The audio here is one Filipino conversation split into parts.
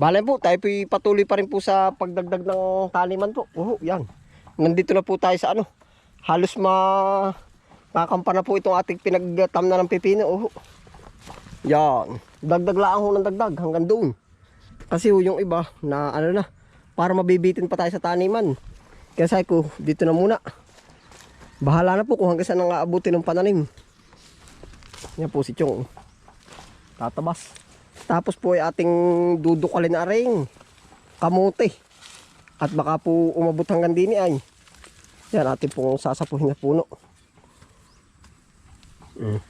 Balay po, tayo patuloy pa rin po sa pagdagdag ng taniman po. Oo, yan. Nandito na po tayo sa ano. Halos ma kakampa na po itong ating pinagtam na ng pipino. Oo. Yan. Dagdag lang ho ng dagdag hanggang doon. Kasi ho, yung iba na ano na, para mabibitin pa tayo sa taniman. Kaya sabi ko, dito na muna. Bahala na po kung hanggang saan ang aabutin ng pananim. Yan po si Chong. Tatabas. Tapos po ay ating dudukalin na ring kamote. At baka po umabot hanggang din ay. Yan ating pong sasapuhin na puno. Mm.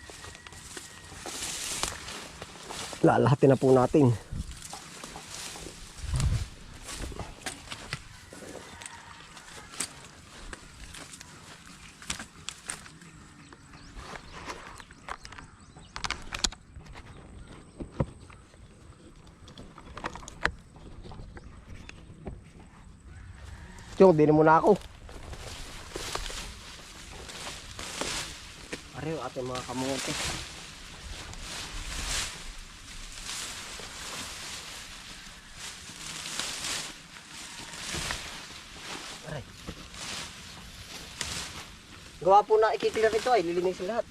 Lalahatin na po natin. Chong, din mo na ako. Pareho ating mga kamote. Aray. Gawa po na ikiklear ito ay lilinisin lahat.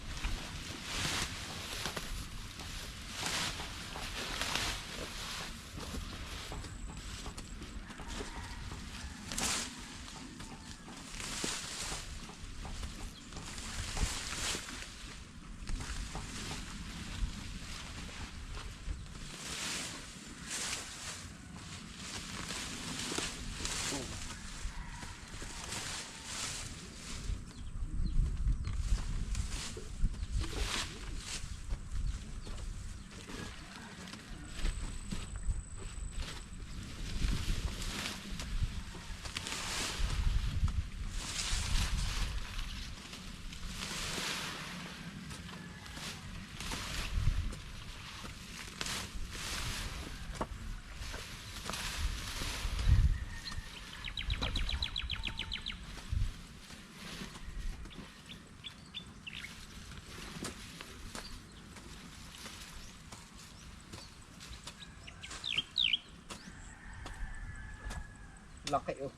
Laki oh.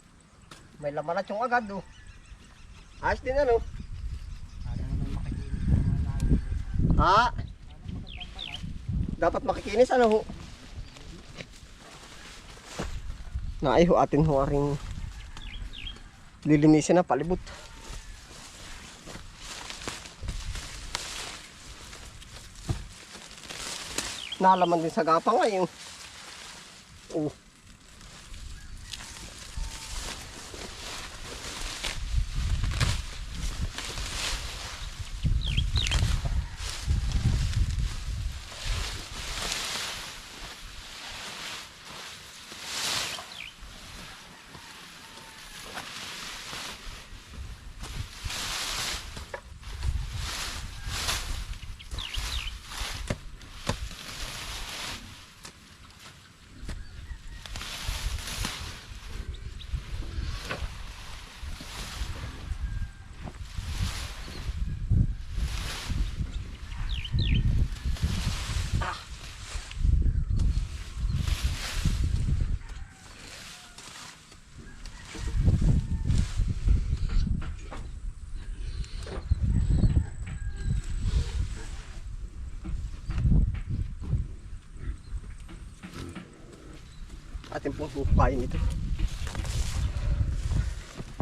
May laman na tiyong agad oh. Ayos din ano. Ha? Dapat makikinis ano ho. Naay ho atin ho aring lilinisin na palibot. Nalaman din sa gapang ngayon. Oh. Ating pong huhukayin ito.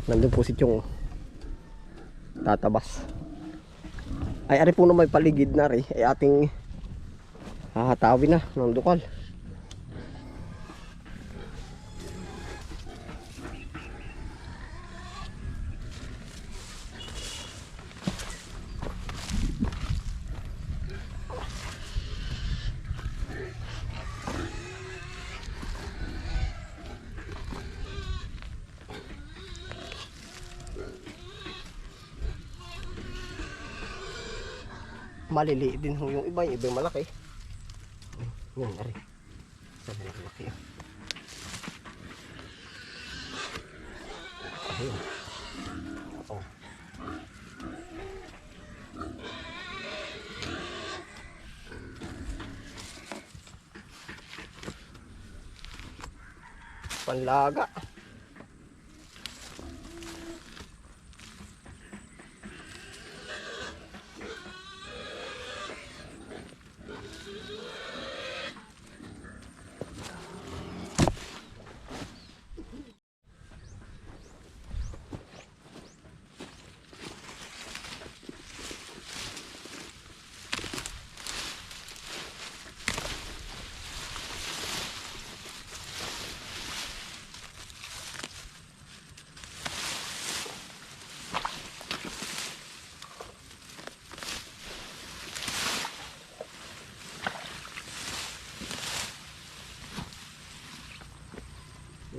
Nandun po si Chong. Tatabas. Ay, ari po na may paligid na rin. Ay ating hahatawin na ng dukal. Maliliit din ho yung iba. Yung iba yung malaki. Yan, ari. Sa malaki. Ayun. Oh. Panlaga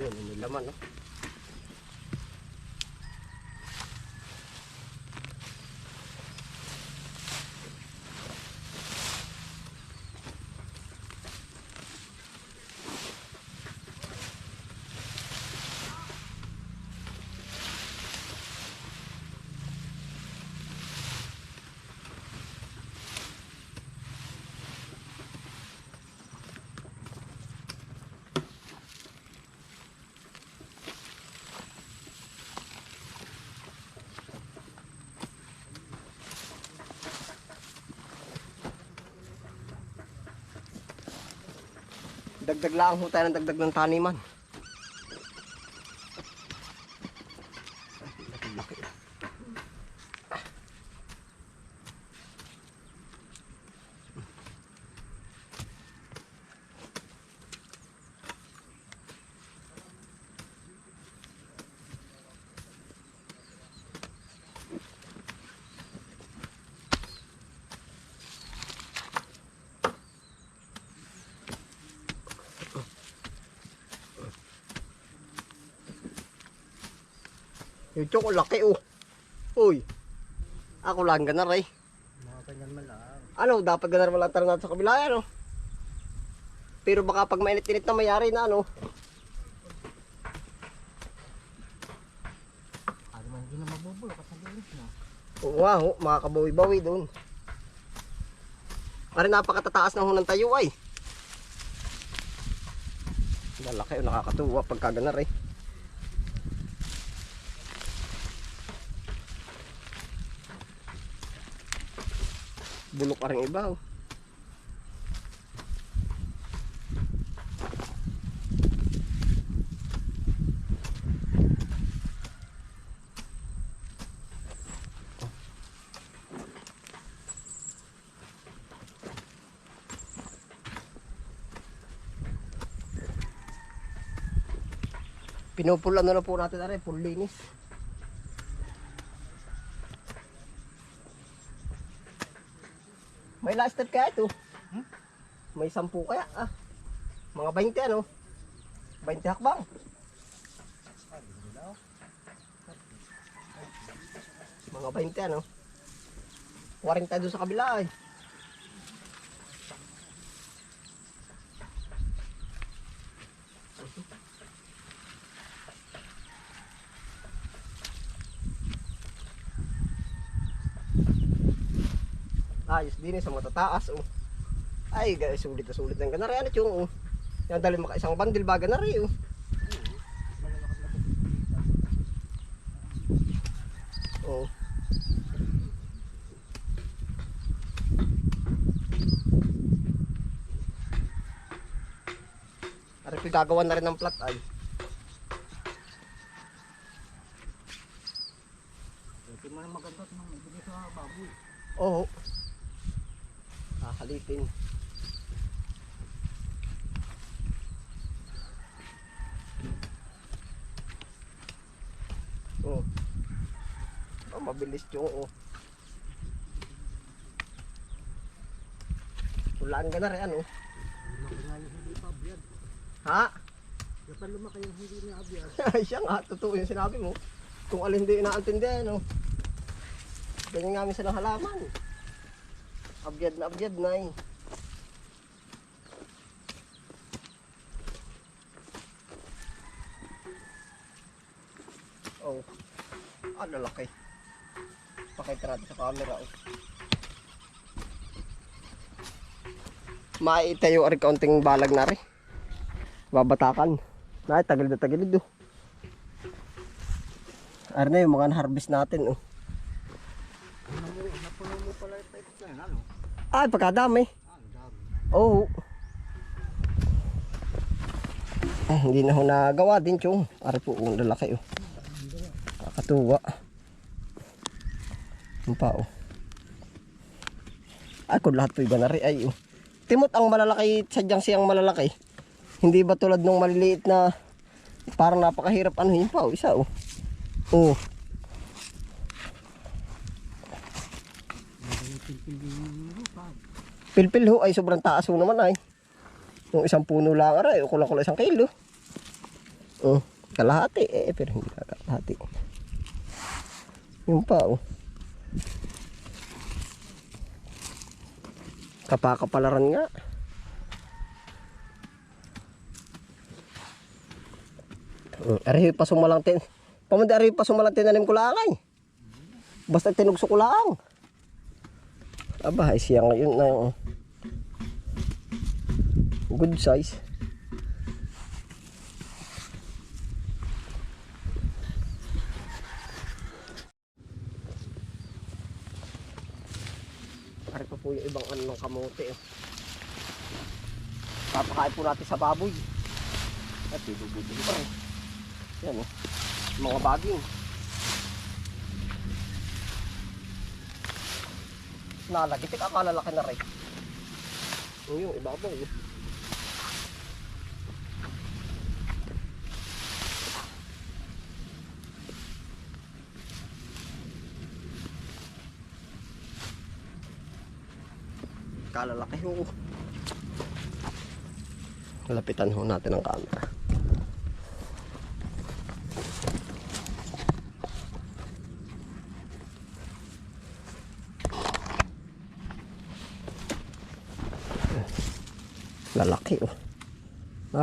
yung laman, no? Dagdag lang ho tayo ng dagdag ng taniman. Yung chok, laki oh. Uy. Ako lang ganar eh. Mga ganyan man lang. Ano, dapat ganar wala tayo natin sa kabila ano. Pero baka pag mainit-init na mayari na ano. Ano man hindi na mabubulok at sabihin na. Oo nga ho, makakabawi-bawi doon. Pare napakatataas ng hunang tayo ay. Lalaki oh, nakakatuwa pagka ganar eh. Bulok pa rin iba oh. Pinupulan na na po natin na rin, full linis. Step kaya ito? Hmm? May sampu kaya? Ah. Mga 20 ano? 20 hakbang. Mga 20 ano? 40 doon sa kabila ay. Ayos din sa matataas oh. Ay, guys, sulit na sulit ng ganari. Ano yung oh. Yan dali maka isang bandil ba ganari oh. Oh. Ari po gagawa na rin ng plat ay. Ito man ang maganda at mga ibigay sa baboy. Oo. Kakalitin. Oh. Oh, mabilis yung oh. Hulaan ka na rin ano. Ha? Dapat lumaki yung hindi na abiyad. Siya nga, totoo yung sinabi mo. Kung alin hindi inaantindihan, no? Ganyan nga minsan ang halaman. Abyad na abyad na eh. Oh. Ah, lalaki. Pakita natin sa camera. Oh. Maitayo ari kaunting balag na rin. Babatakan. Ay, tagal na tagilid oh. Ano na yung mga harvest natin oh. Na? Ay, pagkadami. Ah. Oo. Eh, hindi na ho nagawa din, chong. Ari po, ang lalaki, oh. Kakatuwa. Yung pa, oh. Ay, kung lahat po iba na rin, ay, oh. Timot ang malalaki, sadyang siyang malalaki. Hindi ba tulad nung maliliit na parang napakahirap ano yun pa, oh. Isa, oh. Oh. Pilpil ho ay sobrang taas ho naman ay. Yung isang puno lang aray, kulang-kulang isang kilo. Oh, kalahati eh, pero hindi ka kalahati. Yung pa oh. Kapakapalaran nga. Oh, aray pa sumalang tin. Pamanda aray pa sumalang tinanim ko lang ay. Basta tinugso ko lang. Aba, ay siya ngayon na yung good size. Po yung ibang ano ng kamote. Eh. Papakain po natin sa baboy. At bibububulo pa rin. Yan oh. Mga baging. Nalagitik, akala laki na rin. O yung ibabaw. eh. Kalalaki ho. Lapitan ho natin ang camera. Lalaki oh.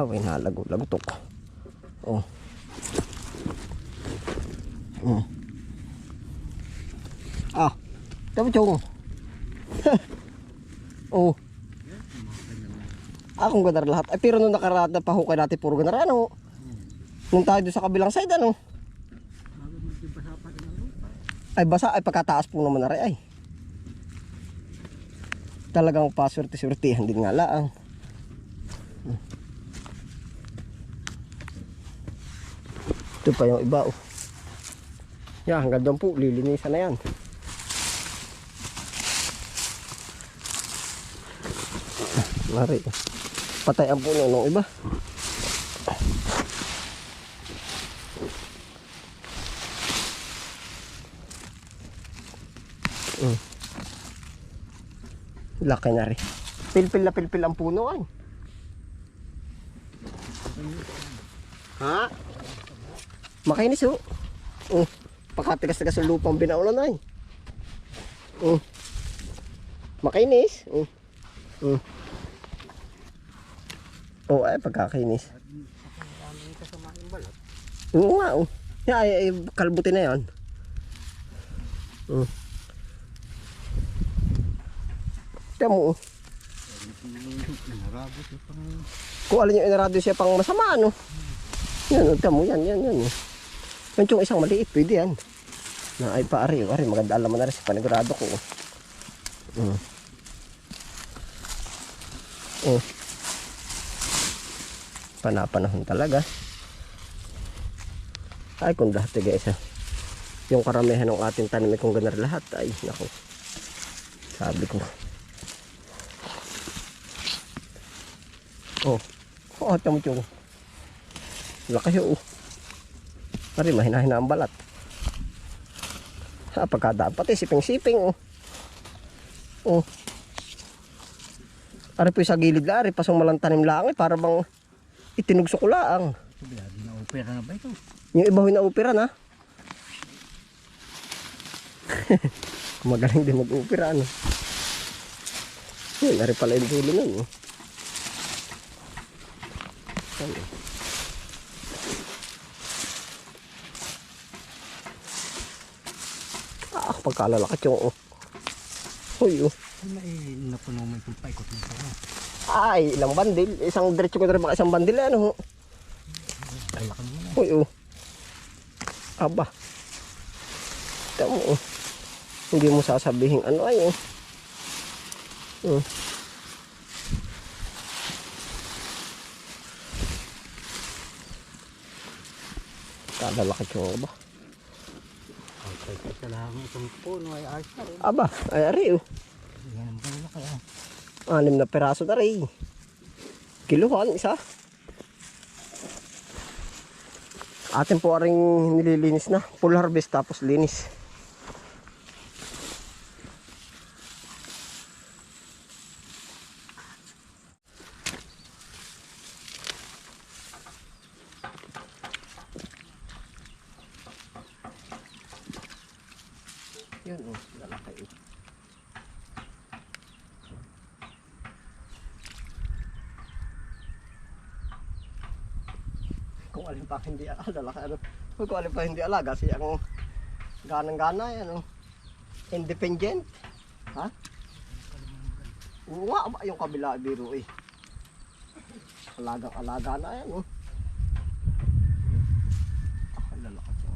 May nalago. Lagutok. Oh. Mm. Ah. Tabi chong. oh. Kung gandar lahat. Ay, pero nung nakaraan na pahukay natin, puro gandar. Ano? Nung tayo doon sa kabilang side, ano? Ay, basa. Ay, pagkataas po naman na. Ay. Talagang paswerte-swertihan din nga laang. Ito pa yung iba, oh. Yan, hanggang doon po, lilinisan na yan. Mari. Patay ang puno ng iba. Mm. Laki na rin. Pilpil na pilpil ang puno ay. Ha? Makainis oh. Oh, pakatigas-tigas ang lupang binaulan ay. Oh. Makainis. Oh. Ay yung kasama yung balat? Oo nga oh. Ya, ay, ay, kalbutin na 'yon. Oh. Tiyan mo oh. Kung alin yung inarado siya pang masama, ano? Yan, oh, tiyan mo, yan, yan, yan. oh. Yan yung isang maliit, pwede yan. Na ay paari, oh, ari, maganda alam na rin sa panigurado ko. Oh. Mm. Oh. Panapanahon talaga. Ay, kung dati guys, ah. yung karamihan ng ating tanim ay kung ganar lahat, ay, nako. Sabi ko. Oh. Oh, tamo tiyong. Laki oh. Pari, mahina-hina ang balat. Ha, pagkadaan pati, siping-siping oh. Oh. Ari po sa gilid la, ari pasong malang tanim lang eh, para bang itinugso ko lang. Sabi na opera na ba ito? Yung iba na opera na. Magaling din mag-opera ano. Yun, ari pala yung dulo nun. Oh. Ayun. Ah, pagkalalaki yung oh. Uy, oh. May napuno mo yung paikot na ito. Ay, ilang bandil. Isang diretso ko na rin baka isang bandil ano. na. Uy, oh. Aba. Tama mo, oh. Hindi mo sasabihin ano ay, oh. Oh. Ko ba? Itong puno ay ayos na rin. Aba, ay ari, oh. Yan ang malalaki ah. Anim na peraso rin. Kiluhan, isa. Atin po aring nililinis na. Full harvest tapos linis. Yun oh, lalaki alin pa hindi alaga, laki ano. Kung alin pa hindi alaga, siya ang ganang-gana yan, ano. Independent. Ha? Aba, yung kabila, biro eh. Alagang-alaga na yan. Ah, lalaki siya.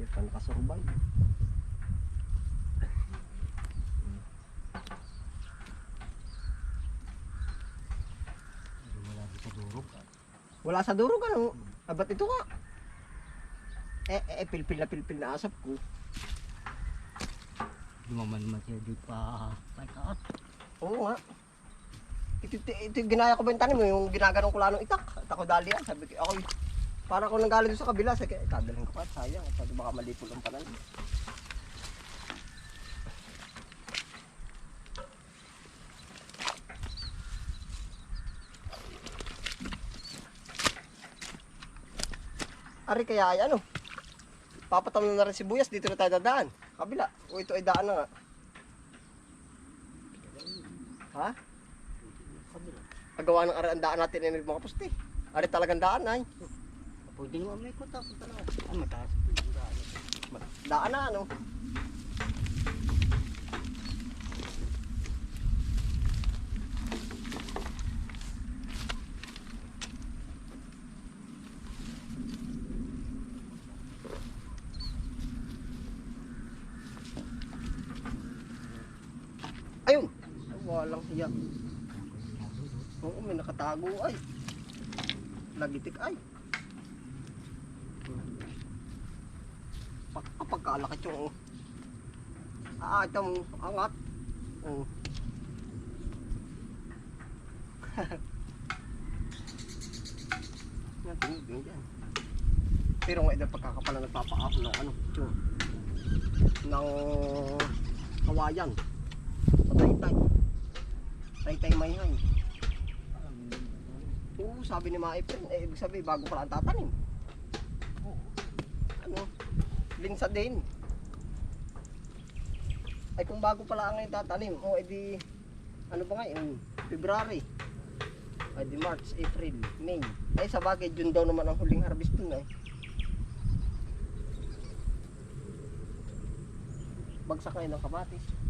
Yan ka nakasurvive. Wala dito durog. ah. Wala sa durog, ano. Ah, ba't ito ka? Eh, eh, pilpil na pilpil na asap ko. Lumaman man siya di pa pataas. Oo nga. Ito, ito, ito yung ginaya ko ba yung tanim mo, yung ginaganong ko lang ng itak. At ako dali yan, sabi ko, ako, para ako nanggaling sa kabila, ko, eh, dadalhin ko pa, sayang, sabi baka malipol ang panan. Ari kaya ay ano, papatam na rin si Buyas, dito na tayo dadaan. Kabila, o ito ay daan na nga. Ha? Agawa ng ari- ang daan natin ng mga pusti. Ari talagang daan ay. Pwede naman may kuta ko talaga. Ah, mataas. Daan na ano. Ayun. Ay, Hiya. Oo, may nakatago ay. Lagitik ay. Pag, kapag kalakit yung ah, ito mo, angat. Oh. Yan, tingin din dyan. Pero nga ito pagkakapala nagpapaako ng ano, yung ng kawayan. Sa taytay. Taytay may hay. Oo, sabi ni Mga eh, ibig sabihin, bago pala ang tatanim. Ano? Linsa din. Ay kung bago pala ang ngayon tatanim, o edi, ano ba ngayon? February. Ay di March, April, May. Ay sa bagay, June daw naman ang huling harvest dun eh. Bagsak ngayon ng kamatis.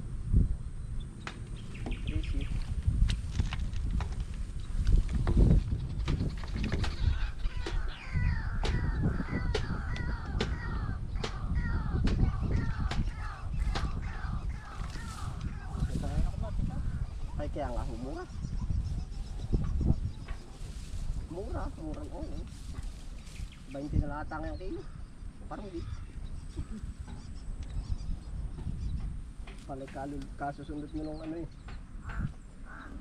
Ay kaya nga humura. Mura, mura oo. Oh, 20 na lahat ang kilo. Parang di. Palay kalul kasusundot mo nung ano eh.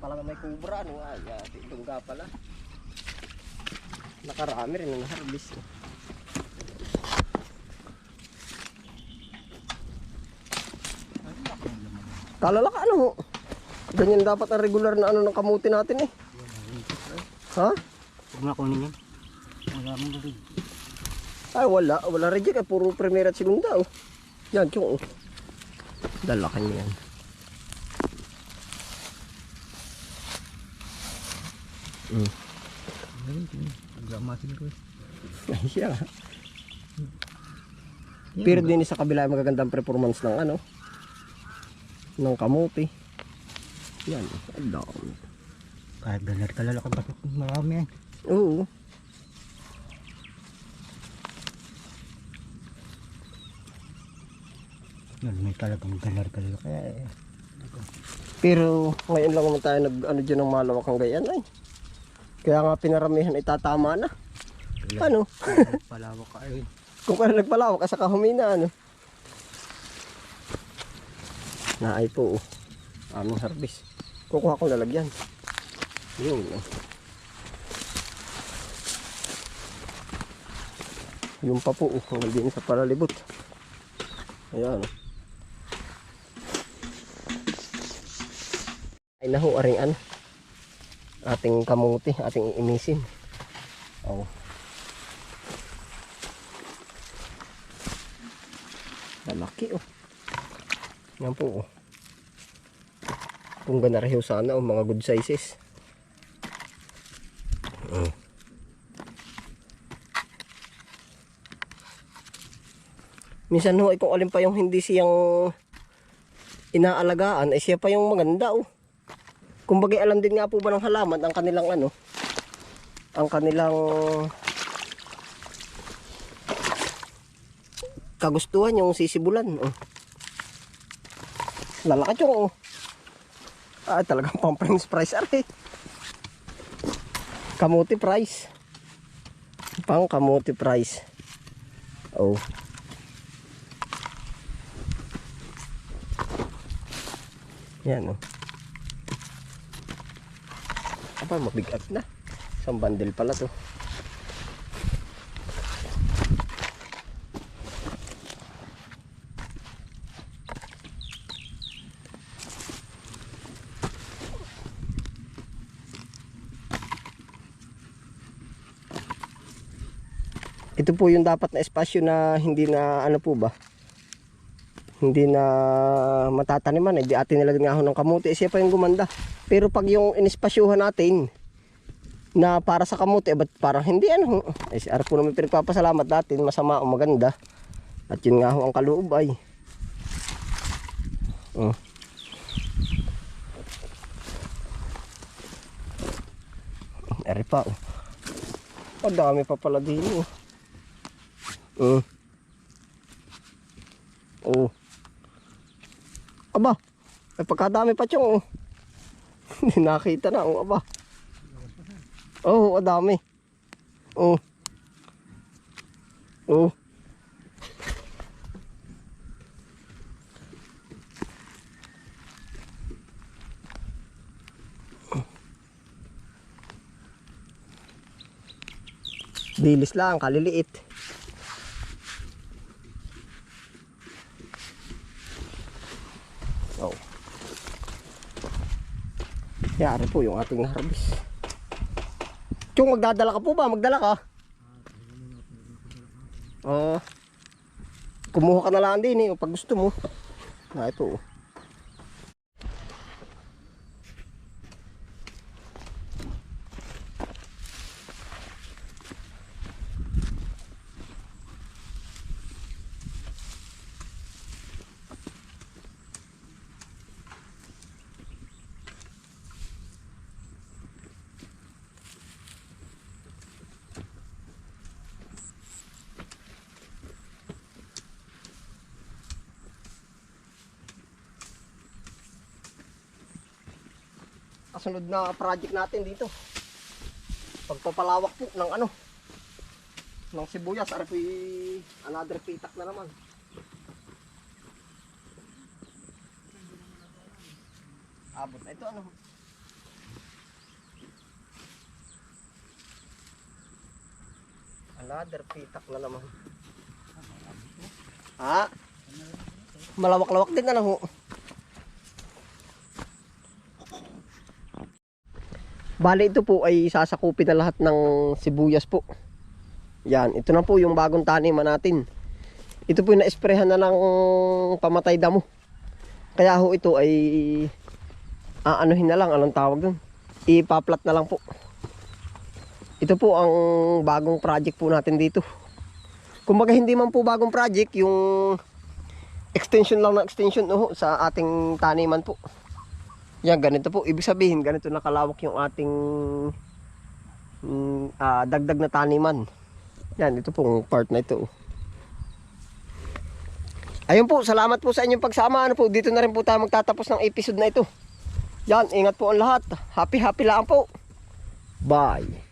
Palang may kubra ano ay uh, tungga pala. Nakarami rin ang harvest. Eh. Kalalaka ano ho? Ganyan dapat ang regular na ano ng kamuti natin eh. Ha? Huwag na kunin yan. Wala mo rin. Ay wala, wala reject eh. Puro primera at segunda oh. Yan, chong oh. Dalakan niya yan. Mm. Gamasin ko. Ay siya. Pero din sa kabila magagandang performance ng ano ng kamuti. Yan, ang dami. Kahit ganar kalalaki bakit marami yan. Oo. Yan, may talagang galar-galar kaya eh. Pero ngayon lang naman tayo nag ano dyan ng malawak ang gayan ay. Kaya nga pinaramihan itatama na. Ano? Palawak ka eh. Kung kaya nagpalawak ka sa kahumina ano. Naay po oh. Aming harvest. Kukuha ko lalagyan. Yun. oh. Yung pa po oh. Hanggang din sa palalibot. Ayan. oh. Ay naho, aring ano. Ating kamuti, ating imisin. Oh. Lalaki oh. Yan po oh. Kung ganareho sana oh, mga good sizes. Oh. Minsan ho, ay kung alin pa yung hindi siyang inaalagaan, ay siya pa yung maganda oh. Kumbaga alam din nga po ba ng halaman ang kanilang ano, ang kanilang kagustuhan yung sisibulan. Oh. Lalaki yung oh. Ah, talagang pang French fries ari. Kamuti price. Pang kamuti price. Oh. Yan oh. Aba, mabigat na. Isang bundle pala to. Ito po yung dapat na espasyo na hindi na ano po ba? Hindi na matataniman. Hindi atin nilagyan nga ho ng kamuti. Siya pa yung gumanda. Pero pag yung inespasyuhan natin na para sa kamuti, eh, ba't parang hindi ano? Eh, si Ar po naman pinagpapasalamat natin. Masama o maganda. At yun nga ho ang kaloob ay. Oh. Eri pa oh. Ang dami pa pala din oh. Uh. Oh. Aba. Ay pagkadami pa tiyong oh. Nakita na oh, aba. Oh, ang dami. Oh. Oh. Bilis lang, kaliliit. Oh. Yari po yung ating harvest. Chung, magdadala ka po ba? Magdala ka? Oo. kumuha ka na lang din eh, pag gusto mo. Ah, ito oh. Kasunod na project natin dito. Pagpapalawak po ng ano, ng sibuyas. Y- another pitak na naman. Abot na ito ano. Another pitak na naman. Ha? Malawak-lawak din ano ho. Bale ito po ay sasakupin na lahat ng sibuyas po. Yan, ito na po yung bagong taniman natin. Ito po yung na-sprayhan na ng pamatay damo. Kaya ho ito ay aanuhin na lang, anong tawag dun? Ipaplat na lang po. Ito po ang bagong project po natin dito. Kumbaga hindi man po bagong project, yung extension lang na extension oh, sa ating taniman po. Yan, ganito po. Ibig sabihin, ganito nakalawak yung ating mm, ah, dagdag na taniman. Yan, ito pong part na ito. Ayun po, salamat po sa inyong pagsama. Ano po, dito na rin po tayo magtatapos ng episode na ito. Yan, ingat po ang lahat. Happy happy lang po. Bye.